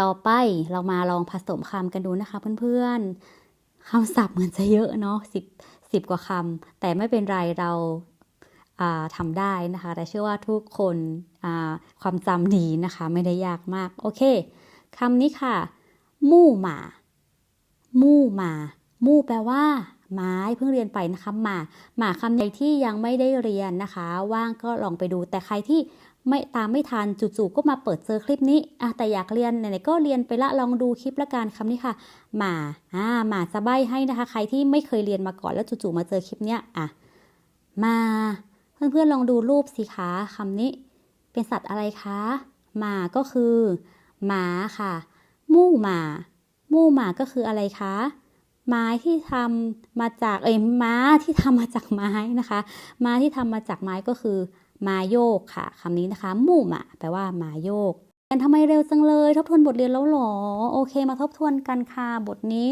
ต่อไปเรามาลองผสมคำกันดูนะคะเพื่อนๆคำศัพท์เหมือนจะเยอะเนาะสิบสิบกว่าคำแต่ไม่เป็นไรเราอ่าทำได้นะคะ แต่เชื่อว่าทุกคนความจำดีนะคะ ไม่ได้ยากมาก โอเคคำนี้ค่ะ มู่หมามู่หมามู่แปลว่า ไม้เพิ่งเรียนไปนะคะหมาหมาคำไหนที่ยังไม่ได้เรียนนะคะ ว่างก็ลองไปดูแต่ใครที่ ไม่ตามไม่ทันจู่ๆก็มาเปิดเจอคลิปนี้อะแต่อยากเรียนไหนๆก็เรียนไปละลองดูคลิปละกันคำนี้ค่ะหมาอ่าหมาจะใบให้นะคะ ใครที่ไม่เคยเรียนมาก่อนแล้วจู่ๆมาเจอคลิปเนี้ยอะมาเพื่อนๆลองดูรูปสิคะคำนี้ เป็นสัตว์อะไรคะหมาก็คือ หมาค่ะ มู่หมามู่หมาก็คืออะไรคะไม้ที่ทำมาจากเอ้ยม้าที่ทำมาจากไม้นะคะ ม้าที่ทำมาจากไม้ก็คือ มาโยกค่ะคำนี้นะคะมู่มาแปลว่ามาโยกกันทำไมเร็วจังเลย ทบทวนบทเรียนแล้วหรอ โอเคมาทบทวนกันค่ะ บทนี้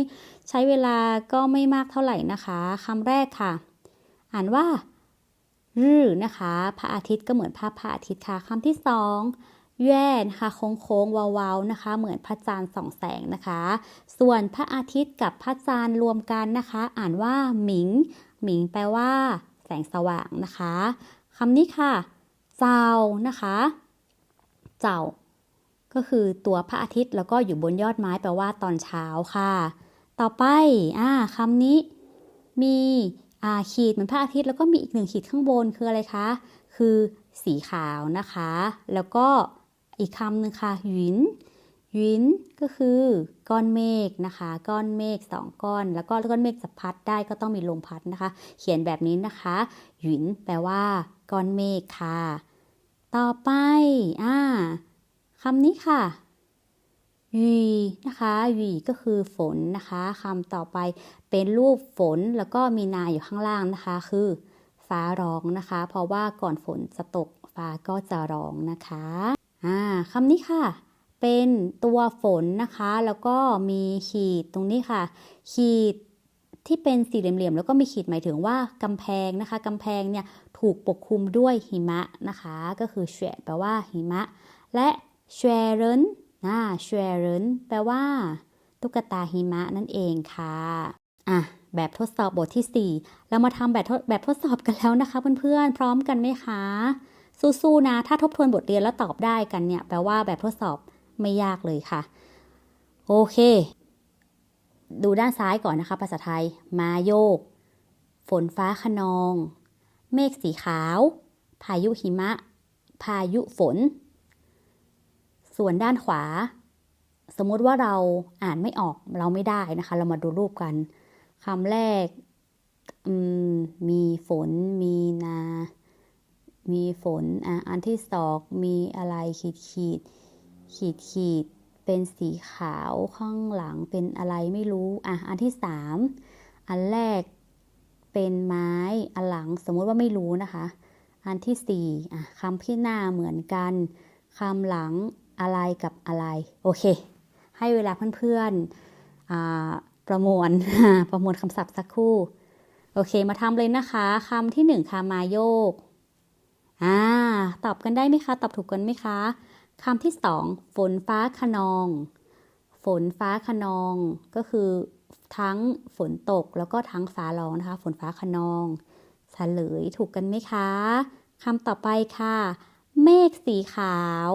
ใช้เวลาก็ไม่มากเท่าไหร่นะคะคำแรกค่ะ อ่านว่ารือนะคะ พระอาทิตย์ก็เหมือนภาพพระอาทิตย์ค่ะคำที่สองแย่นะคะโค้งๆวาวนะคะ เหมือนพระจันทร์ส่องแสงนะคะ ส่วนพระอาทิตย์กับพระจันทร์รวมกันนะคะ อ่านว่าหมิง หมิงแปลว่า แสงสว่างนะคะ คำนี้ค่ะ เจ้านะคะ เจ้า ก็คือตัวพระอาทิตย์แล้วก็อยู่บนยอดไม้แปลว่าตอนเช้าค่ะ ต่อไป อ่าคำนี้ มีอ่าขีดเหมือนพระอาทิตย์แล้วก็มีอีกหนึ่งขีดข้างบนคืออะไรคะ คือสีขาวนะคะ แล้วก็อีกคำหนึ่งค่ะหยินหยินก็คือก้อนเมฆนะคะ ก้อนเมฆสองก้อน แล้วก็ก้อนเมฆจะพัดได้ก็ต้องมีลมพัดนะคะ เขียนแบบนี้นะคะหยินแปลว่า ก้อนเมฆค่ะ ต่อไป อ่าคำนี้ค่ะหยีนะคะหยีก็คือฝนนะคะคำต่อไปเป็นรูปฝนแล้วก็มีนาอยู่ข้างล่างนะคะ คือ ฟ้าร้องนะคะ เพราะว่าก่อนฝนจะตกฟ้าก็จะร้องนะคะอ่าคำนี้ค่ะ เป็นตัวฝนนะคะ แล้วก็มีขีดตรงนี้ค่ะ ขีด ที่เป็นสี่เหลี่ยมๆแล้วก็มีขีดหมายถึงว่ากำแพงนะคะกำแพงเนี่ยถูกปกคลุมด้วยหิมะนะคะ ก็คือเฉแปลว่าหิมะ และเชเรนนะเชเรนแปลว่า ตุ๊กตาหิมะนั่นเองค่ะอะแบบทดสอบบทที่ 4 เรามาทำแบบทดแบบทดสอบกันแล้วนะคะ เพื่อนๆ พร้อมกันไหมคะ สู้ๆนะ ถ้าทบทวนบทเรียนแล้วตอบได้กันเนี่ย แปลว่าแบบทดสอบไม่ยากเลยค่ะ โอเค ดูด้านซ้ายก่อนนะคะ ภาษาไทย มาโยก ฝนฟ้าขนอง เมฆสีขาว พายุหิมะ พายุฝน ส่วนด้านขวา สมมติว่าเราอ่านไม่ออกเราไม่ได้นะคะ เรามาดูรูปกันคำแรกมีฝน มีนา มีฝน อะ อันที่สองมีอะไรขีดขีด ขีดขีด เป็นสีขาวข้างหลังเป็นอะไรไม่รู้ อะ อันที่สามอันแรกเป็นไม้อันหลังสมมติว่าไม่รู้นะคะ อันที่สี่อะคำที่หน้าเหมือนกันคำหลังอะไรกับอะไร โอเค ให้เวลาเพื่อนๆประมวลประมวลคำศัพท์สักครู่ โอเค มาทำเลยนะคะคำที่หนึ่งค่ะมาโยก อ่า ตอบกันได้ไหมคะ ตอบถูกกันไหมคะ คำที่สองฝนฟ้าขนอง ฝนฟ้าขนองก็คือทั้งฝนตกแล้วก็ทั้งฟ้าร้องนะคะ ฝนฟ้าขนองเฉลยถูกกันไหมคะคำต่อไปค่ะ เมฆสีขาว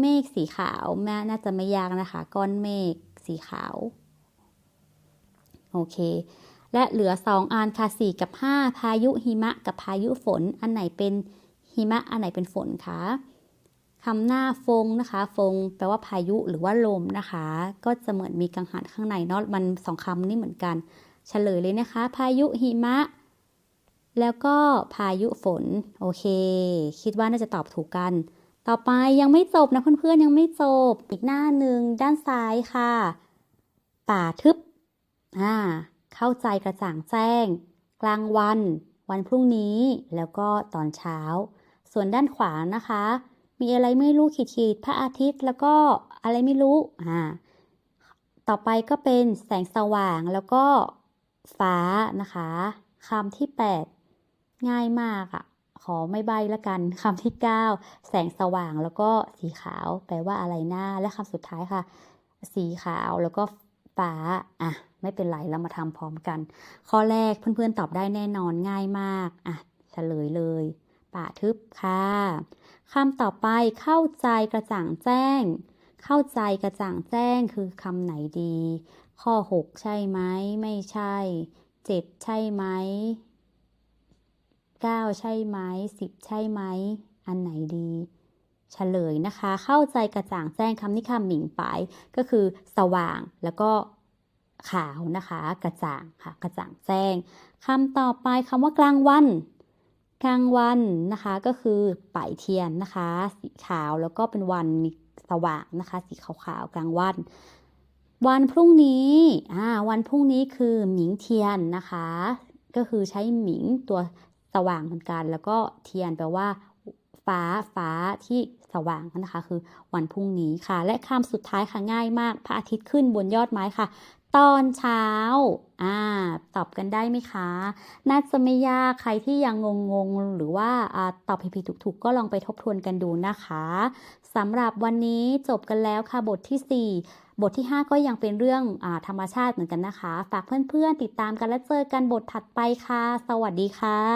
เมฆสีขาวแม่น่าจะไม่ยากนะคะ ก้อนเมฆสีขาว โอเค และเหลือ2อันค่ะ4กับ5พายุหิมะกับพายุฝน อันไหนเป็นหิมะ อันไหนเป็นฝนคะ คำหน้าฟงนะคะฟงแปลว่าพายุหรือว่าลมนะคะ ก็จะเหมือนมีกังหันข้างในเนาะมันสองคำนี่เหมือนกันเฉลยเลยนะคะ พายุหิมะ แล้วก็พายุฝน โอเค คิดว่าน่าจะตอบถูกกัน ต่อไปยังไม่จบนะเพื่อนๆยังไม่จบ อีกหน้าหนึ่งด้านซ้ายค่ะ ป่าทึบอ่าเข้าใจกระจ่างแจ้ง กลางวัน วันพรุ่งนี้ แล้วก็ตอนเช้า ส่วนด้านขวานะคะ มีอะไรไม่รู้ขีดขีดพระอาทิตย์แล้วก็อะไรไม่รู้อ่าต่อไปก็เป็นแสงสว่างแล้วก็ฟ้านะคะคำที่ 8 ง่ายมากอะ่ะ ขอไม่ใบละกันคำที่ 9 แสงสว่างแล้วก็สีขาว แปลว่าอะไรหนะและคำสุดท้ายค่ะ สีขาวแล้วก็ฟ้าอะไม่เป็นไรเรามาทำพร้อมกัน ข้อแรกเพื่อนๆตอบได้แน่นอนง่ายมากอะเฉลยเลย ป่าทึบค่ะ คำต่อไปเข้าใจกระจ่างแจ้ง เข้าใจกระจ่างแจ้งคือคำไหนดี ข้อ 6 ใช่ไหม ไม่ใช่ 7 ใช่ไหม 9 ใช่ไหม 10 ใช่ไหม อันไหนดีเฉลยนะคะ เข้าใจกระจ่างแจ้งคำนี้คำหมิงปายก็คือสว่างแล้วก็ขาวนะคะ กระจ่างค่ะ กระจ่างแจ้งคำต่อไปคำว่ากลางวัน กลางวันนะคะก็คือป่ายเทียนนะคะ สีขาวแล้วก็เป็นวันมีสว่างนะคะ สีขาวๆกลางวัน วันพรุ่งนี้อ่าวันพรุ่งนี้คือหมิงเทียนนะคะ ก็คือใช้หมิงตัวสว่างเหมือนกัน แล้วก็เทียนแปลว่า ฟ้าฟ้าที่สว่างนะคะ คือวันพรุ่งนี้ค่ะ และคำสุดท้ายค่ะง่ายมากพระอาทิตย์ขึ้นบนยอดไม้ค่ะ ตอนเช้า อ่า ตอบกันได้ไหมคะ น่าจะไม่ยาก ใครที่ยังงงๆหรือว่าอาตอบผิดๆถูกๆ ก็ลองไปทบทวนกันดูนะคะ สำหรับวันนี้จบกันแล้วค่ะ บทที่ 4 บทที่ 5 ก็ยังเป็นเรื่องอาธรรมชาติเหมือนกันนะคะ ฝากเพื่อนๆ ติดตามกันและเจอกันบทถัดไปค่ะ สวัสดีค่ะ